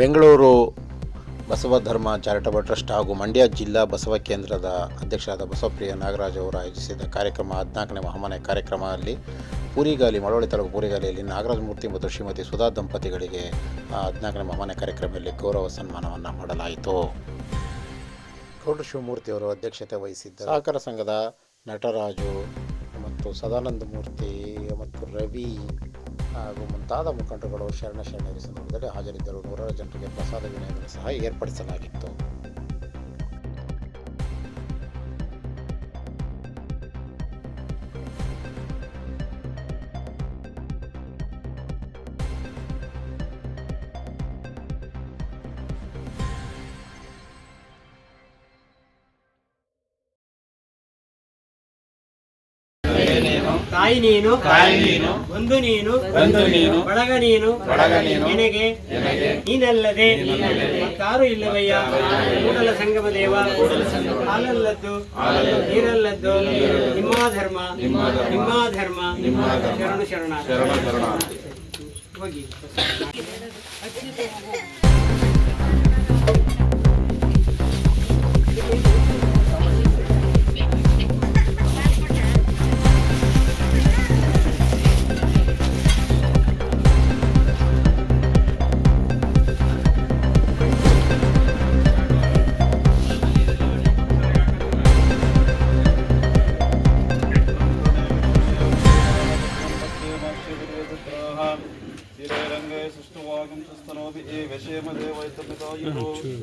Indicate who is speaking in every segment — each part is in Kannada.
Speaker 1: ಬೆಂಗಳೂರು ಬಸವ ಧರ್ಮ ಚಾರಿಟಬಲ್ ಟ್ರಸ್ಟ್ ಹಾಗೂ ಮಂಡ್ಯ ಜಿಲ್ಲಾ ಬಸವ ಕೇಂದ್ರದ ಅಧ್ಯಕ್ಷರಾದ ಬಸವಪ್ರಿಯ ನಾಗರಾಜ್ ಅವರು ಆಯೋಜಿಸಿದ ಕಾರ್ಯಕ್ರಮ ಹದಿನಾಲ್ಕನೇ ಮಹಾಮನೆ ಕಾರ್ಯಕ್ರಮದಲ್ಲಿ ಪೂರಿಗಾಲಿ ಮಳವಳ್ಳಿ ತಾಲೂಕು ಪೂರಿಗಾಲಿಯಲ್ಲಿ ನಾಗರಾಜ ಮೂರ್ತಿ ಮತ್ತು ಶ್ರೀಮತಿ ಸುಧಾ ದಂಪತಿಗಳಿಗೆ ಆ ಹದಿನಾಲ್ಕನೇ ಮಹಾಮನೆ ಕಾರ್ಯಕ್ರಮದಲ್ಲಿ ಗೌರವ ಸನ್ಮಾನವನ್ನು ಮಾಡಲಾಯಿತು. ಗೌಡ ಶಿವಮೂರ್ತಿ ಅವರು ಅಧ್ಯಕ್ಷತೆ ವಹಿಸಿದ್ದ ಸಹಕಾರ ಸಂಘದ ನಟರಾಜು ಮತ್ತು ಸದಾನಂದ ಮೂರ್ತಿ ಮತ್ತು ರವಿ ಹಾಗೂ ಮುಂತಾದ ಮುಖಂಡರುಗಳು ಶರಣ ಶರಣರಿ ಸಂದರ್ಭದಲ್ಲಿ ಹಾಜರಿದ್ದರು. ನೂರಾರು ಜನರಿಗೆ ಪ್ರಸಾದ ವಿನಯವನ್ನು ಸಹ ಏರ್ಪಡಿಸಲಾಗಿತ್ತು.
Speaker 2: ತಾಯಿ ನೀನು
Speaker 3: ತಾಯಿ ನೀನು
Speaker 2: ಒಂದು ನೀನು
Speaker 3: ಒಂದು ನೀನು
Speaker 2: ಬಳಗ ನೀನು
Speaker 3: ಬಳಗ ನೀನು
Speaker 2: ನಿನಗೆ ನೀನಲ್ಲದೆ ಮತ್ತಾರು ಇಲ್ಲವಯ್ಯ. ಕೂಡಲ ಸಂಗಮ ದೇವ ಹಾಲಲ್ಲದ್ದು ನೀರಲ್ಲದ್ದು ನಿಮ್ಮ ಧರ್ಮ ನಿಮ್ಮ ಧರ್ಮ ಶರಣು ಶರಣ
Speaker 3: ಶರಣ ಶರಣ
Speaker 2: ಹೋಗಿ.
Speaker 3: ವಿಷಯಮದೇವೈತಮಿತಾಯುಃ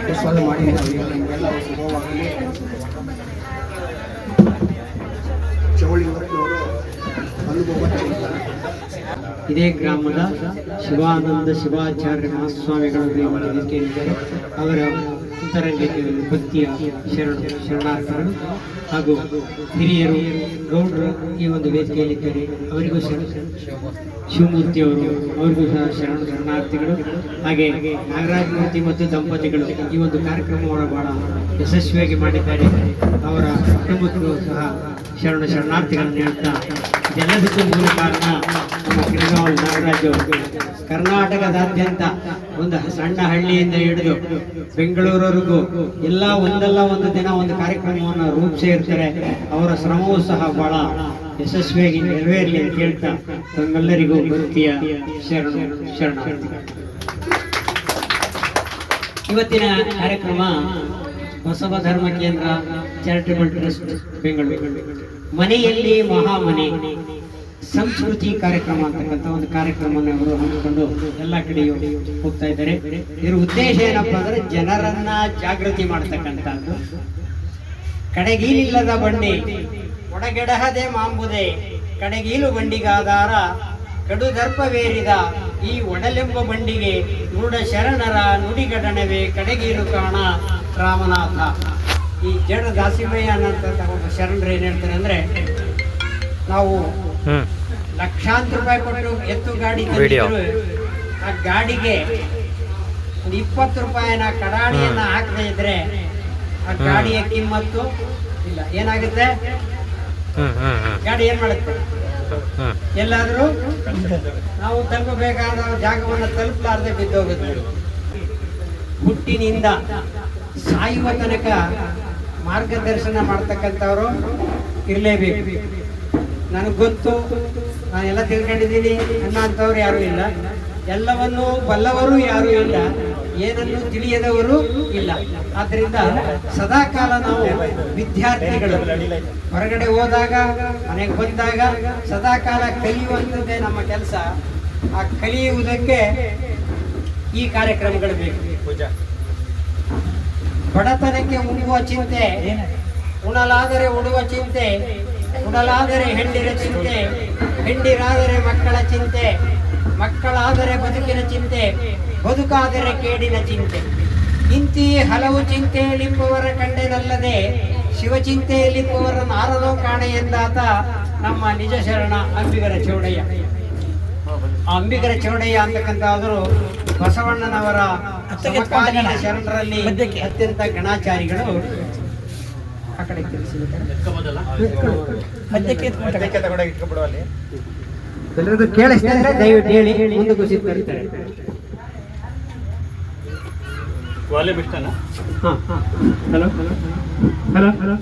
Speaker 4: ಪ್ರಸಾದ ಮಾಡಿ ನಮಗೆಲ್ಲ ಶುಭವಾಗಲಿ ಚವಳಿ ವರ್ಗದವರು ಅನುಭವ
Speaker 2: ಇದೇ ಗ್ರಾಮದ ಶಿವಾನಂದ ಶಿವಾಚಾರ್ಯ ಮಹಾಸ್ವಾಮಿಗಳು ಕೇಳಿದ್ದಾರೆ ಅವರ ಅಂತರಂಗಕ್ಕೆ ಭಕ್ತಿಯ ಶರಣ ಶರಣಾರ್ಥರು ಹಾಗೂ ಹಿರಿಯರು, ಗೌಡರು ಈ ಒಂದು ವೇದಿಕೆಯಲ್ಲಿದ್ದಾರೆ. ಅವರಿಗೂ ಶರಣ ಶಿವಮೂರ್ತಿ ಅವರು, ಅವರಿಗೂ ಸಹ ಶರಣ ಶರಣಾರ್ಥಿಗಳು. ಹಾಗೆ ನಾಗರಾಜ ಮೂರ್ತಿ ಮತ್ತು ದಂಪತಿಗಳು ಈ ಒಂದು ಕಾರ್ಯಕ್ರಮವನ್ನು ಬಹಳ ಯಶಸ್ವಿಯಾಗಿ ಮಾಡಿದ್ದಾರೆ. ಅವರ ಕುಟುಂಬಕ್ಕೂ ಸಹ ಶರಣ ಶರಣಾರ್ಥಿಗಳನ್ನು ಹೇಳ್ತಾ ಇದೆಲ್ಲದಕ್ಕೂ ಮೂಲ ಕಾರಣ ನಮ್ಮ ಕಿರಗಾವಲ್ ನಾಗರಾಜು ಕರ್ನಾಟಕದಾದ್ಯಂತ ಒಂದು ಸಣ್ಣ ಹಳ್ಳಿಯಿಂದ ಹಿಡಿದು ಬೆಂಗಳೂರವರೆಗೂ ಎಲ್ಲ ಒಂದಲ್ಲ ಒಂದು ದಿನ ಒಂದು ಕಾರ್ಯಕ್ರಮವನ್ನು ರೂಪಿಸಿ ಇರ್ತಾರೆ. ಅವರ ಶ್ರಮವೂ ಸಹ ಬಹಳ ಯಶಸ್ವಿಯಾಗಿ ನೆರವೇರಲಿ ಅಂತ ಹೇಳ್ತಾ ತಮ್ಮೆಲ್ಲರಿಗೂ ಭಕ್ತಿಯ ಶರಣ ಶರಣ ಇವತ್ತಿನ ಕಾರ್ಯಕ್ರಮ ಬಸವ ಧರ್ಮ ಕೇಂದ್ರ ಚಾರಿಟಬಲ್ ಟ್ರಸ್ಟ್, ಬೆಂಗಳೂರು. ಮನೆಯಲ್ಲಿ ಮಹಾಮನೆ. ಸಂಸ್ಕೃತಿ ಕಾರ್ಯಕ್ರಮ ಅಂತಕ್ಕಂಥ ಒಂದು ಕಾರ್ಯಕ್ರಮವನ್ನು ಅವರು ಹಮ್ಮಿಕೊಂಡು ಎಲ್ಲ ಕಡೆಯೂ ಹೋಗ್ತಾ ಇದ್ದಾರೆ. ಇದರ ಉದ್ದೇಶ ಏನಪ್ಪಾ ಅಂದ್ರೆ ಜನರನ್ನ ಜಾಗೃತಿ ಮಾಡ್ತಕ್ಕಂಥದ್ದು. ಕಡೆಗೀಲಿಲ್ಲದ ಬಂಡಿ, ಒಡಗೆಡಹದೆ ಮಾಂಬುದೆ, ಕಡೆಗೀಲು ಬಂಡಿಗಾಧಾರ ಕಡುದರ್ಪವೇರಿದ ಈ ಒಡಲೆಂಬ ಬಂಡಿಗೆ ನುಡ ಶರಣರ ನುಡಿಗಡಣವೇ ಕಡೆಗೀಲು ಕಾಣ ರಾಮನಾಥ. ಈ ಜಡ ದಾಸಿಮಯ್ಯ ಅನ್ನಂತ ಒಬ್ಬ ಶರಣರು ಏನ್ ಹೇಳ್ತಾರೆ ಅಂದ್ರೆ, ನಾವು ಲಕ್ಷಾಂತರ ರೂಪಾಯಿ ಕೊಟ್ಟು ಎತ್ತು ಗಾಡಿ ಆ ಗಾಡಿಗೆ ಒಂದು ಇಪ್ಪತ್ತು ರೂಪಾಯಿನ ಕಡಾಣಿಯನ್ನ ಹಾಕದೇ ಇದ್ರೆ ಆ ಗಾಡಿಯ ಕಿಮ್ಮತ್ತು ಇಲ್ಲ. ಏನಾಗುತ್ತೆ? ಗಾಡಿ ಏನ್ ಮಾಡುತ್ತೆ? ಎಲ್ಲಾದ್ರೂ ನಾವು ತಲುಪಬೇಕಾದ ಜಾಗವನ್ನು ತಲುಪಲಾರ್ದೆ ಬಿದ್ದೋಗುತ್ತೆ. ಹುಟ್ಟಿನಿಂದ ಸಾಯುವ ತನಕ ಮಾರ್ಗದರ್ಶನ ಮಾಡ್ತಕ್ಕಂಥವ್ರು ಇರಲೇಬೇಕು. ನನಗೆ ಗೊತ್ತು. ಎಲ್ಲ ತಿಳ್ಕೊಂಡಿದ್ದೀನಿ. ಅನ್ನೋಂಥವ್ರು ಯಾರೂ ಇಲ್ಲ. ಎಲ್ಲವನ್ನು ಬಲ್ಲವರು ಯಾರೂ ಇಲ್ಲ. ಏನನ್ನು ತಿಳಿಯದವರು ಇಲ್ಲ. ಆದ್ರಿಂದ ಸದಾಕಾಲ ನಾವು ವಿದ್ಯಾರ್ಥಿಗಳು. ಹೊರಗಡೆ ಹೋದಾಗ, ಮನೆಗೆ ಬಂದಾಗ ಸದಾಕಾಲ ಕಲಿಯುವಂಥದ್ದೇ ನಮ್ಮ ಕೆಲಸ. ಆ ಕಲಿಯುವುದಕ್ಕೆ ಈ ಕಾರ್ಯಕ್ರಮಗಳು ಬೇಕು. ಬಡತನಕ್ಕೆ ಉಣುವ ಚಿಂತೆ, ಉಣಲಾದರೆ ಉಡುವ ಚಿಂತೆ ಉಡಲಾದರೆ ಹೆಂಡಿರ ಚಿಂತೆ ಹೆಂಡಿರಾದರೆ ಮಕ್ಕಳ ಚಿಂತೆ ಮಕ್ಕಳಾದರೆ ಬದುಕಿನ ಚಿಂತೆ ಬದುಕಾದರೆ ಕೇಡಿನ ಚಿಂತೆ. ಇಂತಿ ಹಲವು ಚಿಂತೆಯಲ್ಲಿಪ್ಪವರ ಕಂಡೆನಲ್ಲದೆ ಶಿವಚಿಂತೆಯಲ್ಲಿಪ್ಪವರ ನಾರದೋ ಕಾಣೆ ಎಂದಾತ ನಮ್ಮ ನಿಜ ಶರಣ ಅಂಬಿಗರ ಚೌಡಯ್ಯ. ಅಂಬಿಗರ ಚೌಡಯ್ಯ ಅಂತಕ್ಕಂಥವರು ಬಸವಣ್ಣನವರ ಸಮಕಾಲೀನ ಶರಣರಲ್ಲಿ ಅತ್ಯಂತ ಗಣಾಚಾರಿಗಳು. ಆ ಕಡೆ ಎಲ್ಲರಿಗೂ ಕೇಳಿಸ್ತಾ ಇದ್ರೆ ದಯವಿಟ್ಟು ಹೇಳಿ ಮುಂದೆ ಕುಸಿದು ಕರೀತಾರೆ ಹಾ, ಹಾ. ಹಲೋ? ಹಲೋ? ಹಲೋ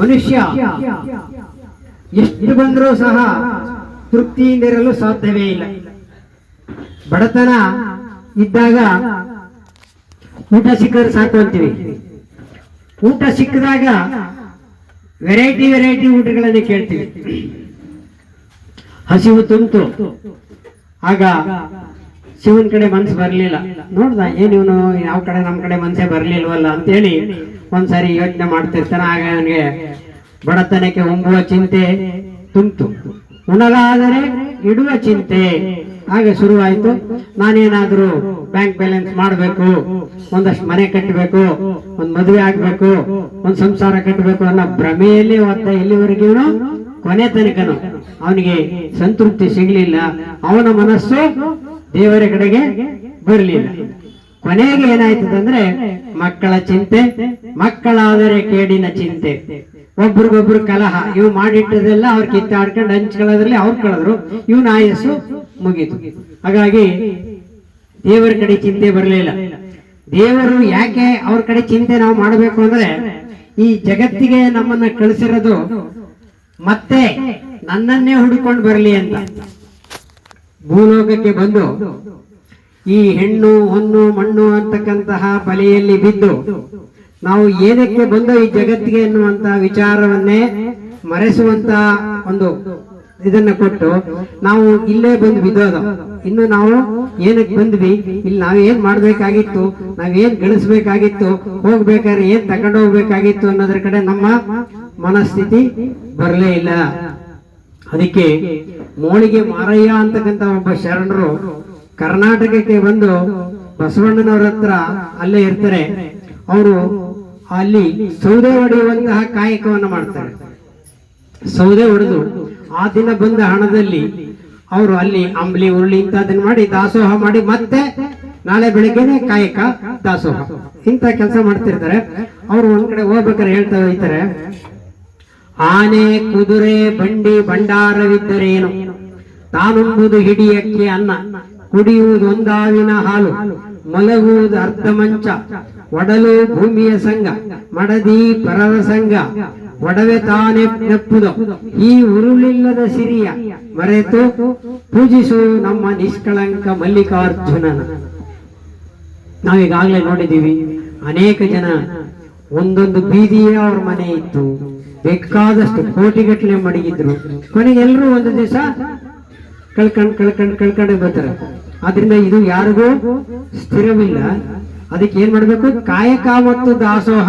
Speaker 2: ಮನುಷ್ಯ ಎಷ್ಟು ಬಂದರೂ ಸಹ ತೃಪ್ತಿಯಿಂದಿರಲು ಸಾಧ್ಯವೇ ಇಲ್ಲ. ಬಡತನ ಇದ್ದಾಗ ಊಟ ಸಿಕ್ಕರೆ ಸಾಕು ಅಂತೀವಿ. ಊಟ ಸಿಕ್ಕಿದಾಗ ವೆರೈಟಿ ವೆರೈಟಿ ಊಟಗಳನ್ನು ಕೇಳ್ತೀವಿ. ಹಸಿವು ತುಂತು ಆಗ ಶಿವನ ಕಡೆ ಮನ್ಸು ಬರಲಿಲ್ಲ. ನೋಡ್ದ ಏನಿವನು ಯಾವ ಕಡೆ ನಮ್ಮ ಕಡೆ ಮನ್ಸೇ ಬರಲಿಲ್ವಲ್ಲ ಅಂತೇಳಿ ಒಂದ್ಸಾರಿ ಯೋಚನೆ ಮಾಡ್ತಿರ್ತಾನೆ. ಆಗ ಅವನಿಗೆ ಬಡತನಕ್ಕೆ ಉಂಬುವ ಚಿಂತೆ ತುಂತು ಉಣಲಾದರೆ ಇಡುವ ಚಿಂತೆ ಆಗ ಶುರುವಾಯಿತು. ನಾನೇನಾದರೂ ಬ್ಯಾಂಕ್ ಬ್ಯಾಲೆನ್ಸ್ ಮಾಡಬೇಕು, ಒಂದಷ್ಟು ಮನೆ ಕಟ್ಟಬೇಕು ಒಂದು ಮದುವೆ ಆಗಬೇಕು, ಒಂದು ಸಂಸಾರ ಕಟ್ಟಬೇಕು ಅನ್ನೋ ಭ್ರಮೆಯಲ್ಲಿ ಒತ್ತ ಇಲ್ಲಿವರೆಗೂ ಕೊನೆ ತನಕನು ಅವನಿಗೆ ಸಂತೃಪ್ತಿ ಸಿಗಲಿಲ್ಲ. ಅವನ ಮನಸ್ಸು ದೇವರ ಕಡೆಗೆ ಬರಲಿಲ್ಲ. ಕೊನೆಗೆ ಏನಾಯ್ತದಂದ್ರೆ ಮಕ್ಕಳ ಚಿಂತೆ, ಮಕ್ಕಳಾದರೆ ಕೇಡಿನ ಚಿಂತೆ. ಒಬ್ರಿಗೊಬ್ರು ಕಲಹ. ಇವ್ ಮಾಡಿಟ್ಟದೆಲ್ಲ ಅವ್ರ ಕಿತ್ತಾಡ್ಕೊಂಡು ಹಂಚ್ಕೊಳ್ಳೋದ್ರಲ್ಲಿ ಅವ್ರು ಕಳೆದ್ರು. ಇವನ ಆಯಸ್ಸು ಮುಗೀತು. ಹಾಗಾಗಿ ದೇವರ ಕಡೆ ಚಿಂತೆ ಬರಲಿಲ್ಲ ದೇವರು ಯಾಕೆ ಅವ್ರ ಕಡೆ ಚಿಂತೆ ನಾವು ಮಾಡಬೇಕು ಅಂದ್ರೆ, ಈ ಜಗತ್ತಿಗೆ ನಮ್ಮನ್ನ ಕಳಿಸಿರೋದು ಮತ್ತೆ ನನ್ನನ್ನೇ ಹುಡುಕೊಂಡು ಬರಲಿ ಅಂತ. ಭೂಲೋಕಕ್ಕೆ ಬಂದು ಈ ಹೆಣ್ಣು, ಹೊನ್ನು, ಮಣ್ಣು ಅಂತಕ್ಕಂತಹ ಬಲೆಯಲ್ಲಿ ಬಿದ್ದು ನಾವು ಏನಕ್ಕೆ ಬಂದು ಈ ಜಗತ್ತಿಗೆ ಎನ್ನುವಂತ ವಿಚಾರವನ್ನೇ ಮರೆಸುವಂತ ಒಂದು ಇದನ್ನ ಕೊಟ್ಟು ನಾವು ಇಲ್ಲೇ ಬಂದು ಬಿದ್ದೋದ. ಇನ್ನು ನಾವು ಏನಕ್ಕೆ ಬಂದ್ವಿ? ಇಲ್ಲಿ ನಾವೇನ್ ಮಾಡ್ಬೇಕಾಗಿತ್ತು? ನಾವೇನ್ ಗಳಿಸ್ಬೇಕಾಗಿತ್ತು? ಹೋಗ್ಬೇಕಾದ್ರೆ ಏನ್ ತಗೊಂಡು ಹೋಗ್ಬೇಕಾಗಿತ್ತು ಅನ್ನೋದ್ರ ಕಡೆ ನಮ್ಮ ಮನಸ್ಥಿತಿ ಬರಲೇ ಇಲ್ಲ. ಅದಕ್ಕೆ ಮೋಳಿಗೆ ಮಾರಯ್ಯ ಅಂತಕ್ಕಂತ ಒಬ್ಬ ಶರಣರು ಕರ್ನಾಟಕಕ್ಕೆ ಬಂದು ಬಸವಣ್ಣನವರ ಹತ್ರ ಅಲ್ಲೇ ಇರ್ತಾರೆ. ಅವರು ಅಲ್ಲಿ ಸೌದೆ ಹೊಡೆಯುವಂತಹ ಕಾಯಕವನ್ನು ಮಾಡ್ತಾರೆ. ಸೌದೆ ಹೊಡೆದು ಆ ದಿನ ಬಂದ ಹಣದಲ್ಲಿ ಅವರು ಅಲ್ಲಿ ಅಂಬ್ಲಿ, ಉರುಳಿ ಇಂಥದನ್ನ ಮಾಡಿ ದಾಸೋಹ ಮಾಡಿ ಮತ್ತೆ ನಾಳೆ ಬೆಳಿಗ್ಗೆನೆ ಕಾಯಕ ದಾಸೋಹ. ಇಂಥ ಕೆಲಸ ಮಾಡ್ತಿರ್ತಾರೆ. ಅವರು ಒಂದ್ ಕಡೆ ಹೋಗ್ಬೇಕಾರೆ ಹೇಳ್ತಾ ಹೋಗ್ತಾರೆ, ಆನೆ, ಕುದುರೆ, ಬಂಡಿ ಭಂಡಾರವಿದ್ದರೇನು ತಾನುಂಬುದು ಹಿಡಿಯಕ್ಕೆ ಅನ್ನ, ಕುಡಿಯುವುದು ಒಂದಾವಿನ ಹಾಲು, ಮಲಗುವುದು ಅರ್ಧ ಮಂಚ ಒಡಲು ಭೂಮಿಯ ಸಂಘ, ಮಡದಿ ಪರರ ಸಂಘ, ಒಡವೆ ತಾನೇ ನೆಪ್ಪುದು. ಈ ಉರುಳಿಲ್ಲದ ಸಿರಿಯ ಮರೆತು ಪೂಜಿಸು ನಮ್ಮ ನಿಷ್ಕಳಂಕ ಮಲ್ಲಿಕಾರ್ಜುನನ. ನಾವೀಗಾಗಲೇ ನೋಡಿದೀವಿ ಅನೇಕ ಜನ ಒಂದೊಂದು ಬೀದಿಯೇ ಅವ್ರ ಮನೆ ಇತ್ತು. ಬೇಕಾದಷ್ಟು ಕೋಟಿಗಟ್ಟಲೆ ಮಡಗಿದ್ರು. ಕೊನೆಗೆ ಎಲ್ಲರೂ ಒಂದು ದಿವಸ ಕಳ್ಕಂಡ್ ಕಳ್ಕಂಡ್, ಕಳ್ಕೊಂಡೇ ಬರ್ತಾರೆ. ಆದ್ರಿಂದ ಇದು ಯಾರಿಗೂ ಸ್ಥಿರವಿಲ್ಲ. ಅದಕ್ಕೆ ಏನ್ ಮಾಡ್ಬೇಕು? ಕಾಯಕ ಮತ್ತು ದಾಸೋಹ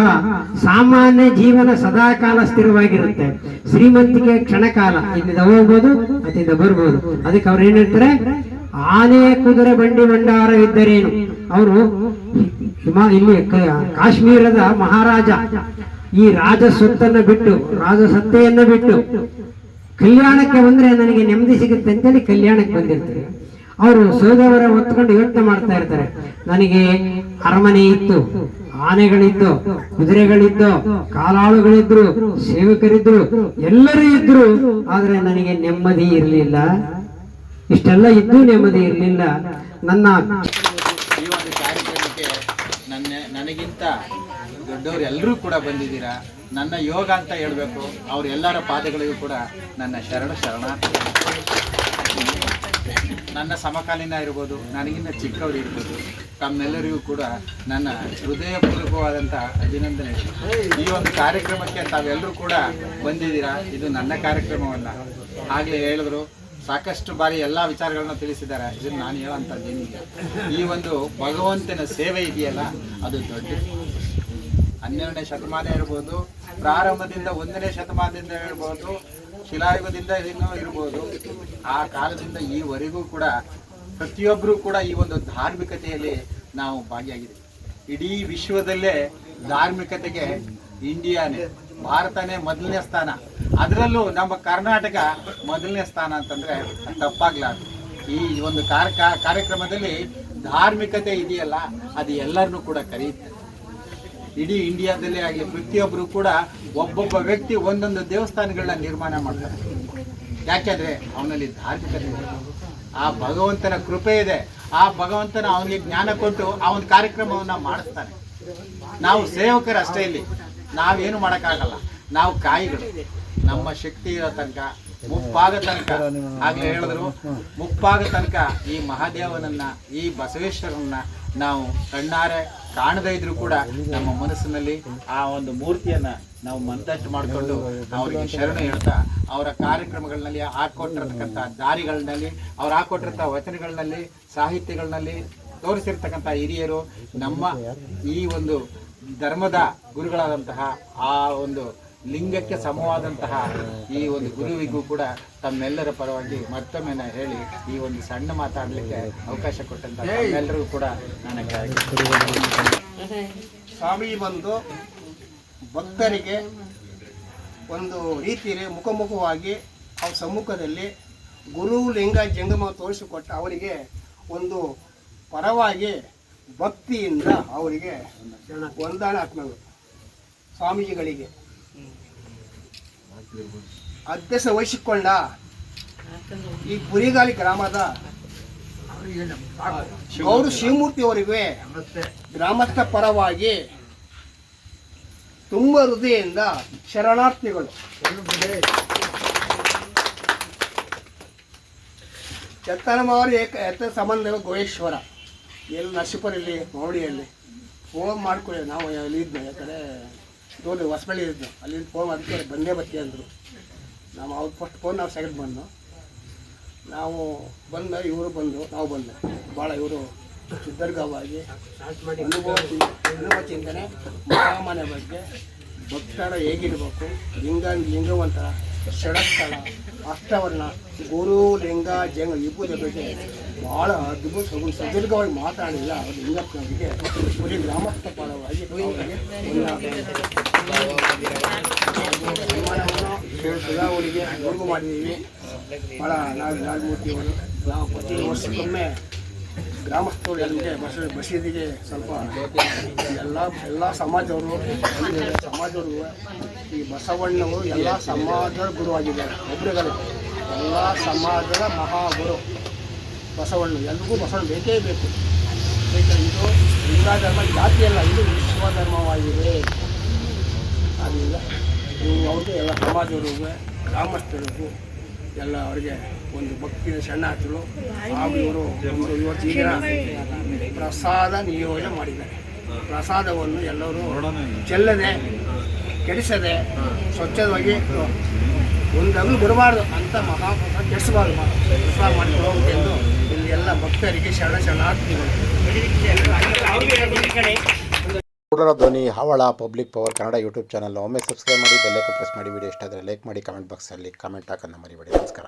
Speaker 2: ಸಾಮಾನ್ಯ ಜೀವನ ಸದಾಕಾಲ ಸ್ಥಿರವಾಗಿರುತ್ತೆ. ಶ್ರೀಮಂತಿಕೆ ಕ್ಷಣಕಾಲ ಇಲ್ಲಿಂದ ಹೋಗ್ಬೋದು, ಅಲ್ಲಿಂದ ಬರ್ಬೋದು. ಅದಕ್ಕೆ ಅವ್ರು ಏನ್ ಹೇಳ್ತಾರೆ? ಆನೆ ಕುದುರೆ ಬಂಡಿ ಭಂಡಾರ ಇದ್ದರೇನು? ಅವರು ಇಲ್ಲಿ ಕಾಶ್ಮೀರದ ಮಹಾರಾಜ ಈ ರಾಜ ಸೊತ್ತನ್ನ ಬಿಟ್ಟು, ರಾಜ ಸತ್ತೆಯನ್ನ ಬಿಟ್ಟು, ಕಲ್ಯಾಣಕ್ಕೆ ಬಂದ್ರೆ ನನಗೆ ನೆಮ್ಮದಿ ಸಿಗುತ್ತೆ ಅಂತೇಳಿ ಕಲ್ಯಾಣಕ್ಕೆ ಬಂದಿರ್ತಾರೆ. ಅವರು ಸೋದವರ ಹೊತ್ಕೊಂಡು ಯೋಚನೆ ಮಾಡ್ತಾ ಇರ್ತಾರೆ. ನನಗೆ ಅರಮನೆ ಇತ್ತು ಆನೆಗಳಿದ್ದು ಕುದುರೆಗಳಿದ್ದು ಕಾಲಾಳುಗಳಿದ್ರು, ಸೇವಕರಿದ್ರು, ಎಲ್ಲರೂ ಇದ್ರು, ಆದ್ರೆ ನನಗೆ ನೆಮ್ಮದಿ ಇರಲಿಲ್ಲ. ಇಷ್ಟೆಲ್ಲ ಇದ್ದು ನೆಮ್ಮದಿ ಇರಲಿಲ್ಲ. ನನ್ನ
Speaker 5: ನನ್ನ, ನನಗಿಂತ ದೊಡ್ಡವರು ಎಲ್ಲರೂ ಕೂಡ ಬಂದಿದ್ದೀರಾ? ನನ್ನ ಯೋಗ ಅಂತ ಹೇಳಬೇಕು. ಅವರೆಲ್ಲರ ಪಾದಗಳಿಗೂ ಕೂಡ ನನ್ನ ಶರಣ ಶರಣಾರ್ಥಿ ನನ್ನ ಸಮಕಾಲೀನ ಇರ್ಬೋದು, ನನಗಿನ್ನ ಚಿಕ್ಕವರು ಇರ್ಬೋದು, ತಮ್ಮೆಲ್ಲರಿಗೂ ಕೂಡ ನನ್ನ ಹೃದಯಪೂರ್ವಕವಾದಂಥ ಅಭಿನಂದನೆ ಈ ಒಂದು ಕಾರ್ಯಕ್ರಮಕ್ಕೆ ತಾವೆಲ್ಲರೂ ಕೂಡ ಬಂದಿದ್ದೀರಾ? ಇದು ನನ್ನ ಕಾರ್ಯಕ್ರಮವಲ್ಲ. ಆಗಲೇ ಹೇಳಿದ್ರು, ಸಾಕಷ್ಟು ಬಾರಿ ಎಲ್ಲ ವಿಚಾರಗಳನ್ನ ತಿಳಿಸಿದ್ದಾರೆ. ಇದನ್ನು ನಾನು ಹೇಳೋಂಥದ್ದು ಏನಿಲ್ಲ. ಈ ಒಂದು ಭಗವಂತನ ಸೇವೆ ಇದೆಯಲ್ಲ, ಅದು ದೊಡ್ಡ ಹನ್ನೆರಡನೇ ಶತಮಾನ ಇರ್ಬೋದು, ಪ್ರಾರಂಭದಿಂದ ಒಂದನೇ ಶತಮಾನದಿಂದ ಇರ್ಬೋದು ಶಿಲಾಯುಗದಿಂದ ಇದನ್ನು ಇರ್ಬೋದು. ಆ ಕಾಲದಿಂದ ಈವರೆಗೂ ಕೂಡ ಪ್ರತಿಯೊಬ್ಬರೂ ಕೂಡ ಈ ಒಂದು ಧಾರ್ಮಿಕತೆಯಲ್ಲಿ ನಾವು ಭಾಗಿಯಾಗಿದ್ದೀವಿ. ಇಡೀ ವಿಶ್ವದಲ್ಲೇ ಧಾರ್ಮಿಕತೆಗೆ ಇಂಡಿಯಾನೇ, ಭಾರತನೇ ಮೊದಲನೇ ಸ್ಥಾನ. ಅದರಲ್ಲೂ ನಮ್ಮ ಕರ್ನಾಟಕ ಮೊದಲನೇ ಸ್ಥಾನ ಅಂತಂದ್ರೆ ತಪ್ಪಾಗಲಾರದು ಈ ಒಂದು ಕಾರ್ಯ, ಕಾರ್ಯಕ್ರಮದಲ್ಲಿ ಧಾರ್ಮಿಕತೆ ಇದೆಯಲ್ಲ, ಅದು ಎಲ್ಲರನ್ನೂ ಕೂಡ ಕರೆಯುತ್ತೆ. ಇಡೀ ಇಂಡಿಯಾದಲ್ಲೇ ಆಗಿ ಪ್ರತಿಯೊಬ್ಬರು ಕೂಡ ಒಬ್ಬೊಬ್ಬ ವ್ಯಕ್ತಿ ಒಂದೊಂದು ದೇವಸ್ಥಾನಗಳನ್ನ ನಿರ್ಮಾಣ ಮಾಡ್ತಾರೆ. ಯಾಕೆಂದ್ರೆ ಅವನಲ್ಲಿ ಧಾರ್ಮಿಕತೆ ಇದೆ. ಆ ಭಗವಂತನ ಕೃಪೆ ಇದೆ. ಆ ಭಗವಂತನ ಅವನಿಗೆ ಜ್ಞಾನ ಕೊಟ್ಟು ಆ ಒಂದು ಕಾರ್ಯಕ್ರಮವನ್ನ ಮಾಡಿಸ್ತಾನೆ. ನಾವು ಸೇವಕರು ಅಷ್ಟೇ ಇಲ್ಲಿ. ನಾವೇನು ಮಾಡೋಕ್ಕಾಗಲ್ಲ. ನಾವು ಕಾಯಿಗಳು. ನಮ್ಮ ಶಕ್ತಿ ಇರೋ ತನಕ, ಮುಪ್ಪಾಗ ತನಕ, ಆಗ್ಲೇ ಹೇಳಿದ್ರು. ಮುಪ್ಪಾಗ ತನಕ ಈ ಮಹಾದೇವನನ್ನ, ಈ ಬಸವೇಶ್ವರನ್ನ ನಾವು ಕಣ್ಣಾರೆ ಕಾಣದೇ ಇದ್ರು ಕೂಡ ನಮ್ಮ ಮನಸ್ಸಿನಲ್ಲಿ ಆ ಒಂದು ಮೂರ್ತಿಯನ್ನ ನಾವು ಮಂತಟ್ಟು ಮಾಡಿಕೊಂಡು ಅವರಿಗೆ ಶರಣ ಹೇಳ್ತಾ ಅವರ ಕಾರ್ಯಕ್ರಮಗಳಲ್ಲಿ ಹಾಕೊಟ್ಟಿರ್ತಕ್ಕಂಥ ದಾರಿಗಳಲ್ಲಿ ಅವ್ರು ಹಾಕೊಟ್ಟಿರ್ತ ವಚನಗಳಲ್ಲಿ ಸಾಹಿತ್ಯಗಳಲ್ಲಿ ತೋರಿಸಿರ್ತಕ್ಕಂಥ ಹಿರಿಯರು ನಮ್ಮ ಈ ಒಂದು ಧರ್ಮದ ಗುರುಗಳಾದಂತಹ ಆ ಒಂದು ಲಿಂಗಕ್ಕೆ ಸಮವಾದಂತಹ ಈ ಒಂದು ಗುರುವಿಗೂ ಕೂಡ ತಮ್ಮೆಲ್ಲರ ಪರವಾಗಿ ಮತ್ತೊಮ್ಮೆ ನಾನು ಹೇಳಿ ಈ ಒಂದು ಸಣ್ಣ ಮಾತಾಡಲಿಕ್ಕೆ ಅವಕಾಶ ಕೊಟ್ಟಂತ ಎಲ್ಲರಿಗೂ ಕೂಡ ನನಗೆ
Speaker 4: ಸ್ವಾಮಿ ಬಂದು ಭಕ್ತರಿಗೆ ಒಂದು ರೀತಿಯಲ್ಲಿ ಮುಖಮುಖವಾಗಿ ಅವ್ರ ಸಮ್ಮುಖದಲ್ಲಿ ಗುರು ಲಿಂಗ ಜಂಗಮ ತೋರಿಸಿಕೊಟ್ಟ ಅವರಿಗೆ ಒಂದು ಪರವಾಗಿ ಭಕ್ತಿಯಿಂದ ಅವರಿಗೆ ಹೊಂದಾಣ ಆತ್ಮಗಳು ಸ್ವಾಮೀಜಿಗಳಿಗೆ. ಅಧ್ಯಕ್ಷ ವಹಿಸಿಕೊಂಡ ಈ ಪುರಿಗಾಲಿ ಗ್ರಾಮದ ಅವರು ಶಿವಮೂರ್ತಿ ಅವರಿಗೆ ಗ್ರಾಮಸ್ಥ ಪರವಾಗಿ ತುಂಬ ಹೃದಯದಿಂದ ಶರಣಾರ್ಥಿಗಳು. ಚತ್ತನಮಾರಿ ಏಕ ಎತ್ತ ಸಂಬಂಧ ಗೋಯೇಶ್ವರ. ಎಲ್ಲಿ ನರಸೀಪುರಲ್ಲಿ ಮೌಳಿಯಲ್ಲಿ ಫೋನ್ ಮಾಡ್ಕೊಳ್ಳಿ ನಾವು ಅಲ್ಲಿ ಇದ್ದ ಯಾಕಂದರೆ ದೂರ ಹೊಸಬಳ್ಳಿ ಇದ್ದು ಅಲ್ಲಿಂದ ಫೋನ್ ಅದಕ್ಕೆ ಬಂದೇ ಬರ್ತೀವಿ ಅಂದರು. ನಾವು ಅವ್ರು ಫಸ್ಟ್ ಫೋನ್ ನಾವು ಸೆಕೆಂಡ್ ಬಂದು ನಾವು ಬಂದ, ಇವರು ಬಂದು, ನಾವು ಬಂದೆ. ಭಾಳ ಇವರು ಸುದೀರ್ಘವಾಗಿ ಅನುಭವ ಅನುಭವ ಚಿಂತನೆ ಮಹಾಮನೆ ಬಗ್ಗೆ ಭಕ್ತರ ಹೇಗಿರಬೇಕು, ಲಿಂಗ, ಲಿಂಗವಂತರ, ಷಡಸ್ಥಳ, ಅಷ್ಟವರ್ಣ, ಗುರು, ಲಿಂಗ, ಜಂಗ ಇಬ್ಬರ ಬಗ್ಗೆ ಭಾಳ ಅದ್ಭುತ ಸುದೀರ್ಘವಾಗಿ ಮಾತಾಡಿಲ್ಲ. ಅವರು ಲಿಂಗಪ್ಪನವರಿಗೆ ಬರೀ ಗ್ರಾಮಸ್ಥ ಪರವಾಗಿ ಅವರಿಗೆ ಗುರುಗು ಮಾಡಿದ್ದೀವಿ ಭಾಳ ನಾಗ ನಾಗಮೂರ್ತಿಯವರು ನಾವು ಪ್ರತಿ ವರ್ಷಕ್ಕೊಮ್ಮೆ ಗ್ರಾಮಸ್ಥರು ಎಲ್ಲರಿಗೆ ಬಸ್ ಮಸೀದಿಗೆ ಸ್ವಲ್ಪ ಎಲ್ಲ ಎಲ್ಲ ಸಮಾಜವರು ಸಮಾಜವರು ಈ ಬಸವಣ್ಣವರು ಎಲ್ಲ ಸಮಾಜದ ಗುರುವಾಗಿದ್ದಾರೆ ಒಬ್ಬರುಗಳು ಎಲ್ಲ ಸಮಾಜದ ಮಹಾಗುರು. ಬಸವಣ್ಣ, ಎಲ್ರಿಗೂ ಬಸವಣ್ಣ ಬೇಕೇ ಬೇಕು. ಯಾಕಂದ್ರೆ ಇದು ಹಿಂದೂ ಧರ್ಮ ಜಾತಿ ಅಲ್ಲ, ಇದು ವಿಶ್ವ ಧರ್ಮವಾಗಿದೆ. ಆದ್ದರಿಂದ ಅವ್ರಿಗೆ ಎಲ್ಲ ಸಮಾಜದವ್ರಿಗೂ, ಗ್ರಾಮಸ್ಥರಿಗೂ ಎಲ್ಲ ಅವರಿಗೆ ಒಂದು ಭಕ್ತಿಯ ಶರಣಾರ್ಥಿಗಳು ಹಾಗೂ ಇವರು ಒಂದು ಇವತ್ತು ಈ ಪ್ರಸಾದ ನಿಯೋಜನೆ ಮಾಡಿದ್ದಾರೆ. ಪ್ರಸಾದವನ್ನು ಎಲ್ಲರೂ ಚೆಲ್ಲದೆ, ಕೆಡಿಸದೆ, ಸ್ವಚ್ಛವಾಗಿ ಒಂದನ್ನು ಬರಬಾರ್ದು ಅಂತ ಮಹಾಪ್ರಸಾದ ಕೆಡಿಸಬಾರ್ದು ಪ್ರಸಾದ ಎಂದು ಇಲ್ಲಿ ಎಲ್ಲ ಭಕ್ತರಿಗೆ ಶರಣ ಶರಣಾರ್ಥಿಗಳು
Speaker 1: ಕೂಡರ ಧ್ವನಿ, ಹಾವಳ public power Kannada YouTube channel ಒಮ್ಮೆ ಸಬ್ಸ್ಕ್ರೈಬ್ ಮಾಡಿ ಬೆಲ್ಲೈಕನ್ ಪ್ರೆಸ್ ಮಾಡಿ ವಿಡಿಯೋ ಇಷ್ಟ ಆದರೆ ಲೈಕ್ ಮಾಡಿ ಕಮೆಂಟ್ ಬಾಕ್ಸಲ್ಲಿ ಕಮೆಂಟ್ ಹಾಕೋದು ಮರಿಬೇಡಿ. ನಮಸ್ಕಾರ.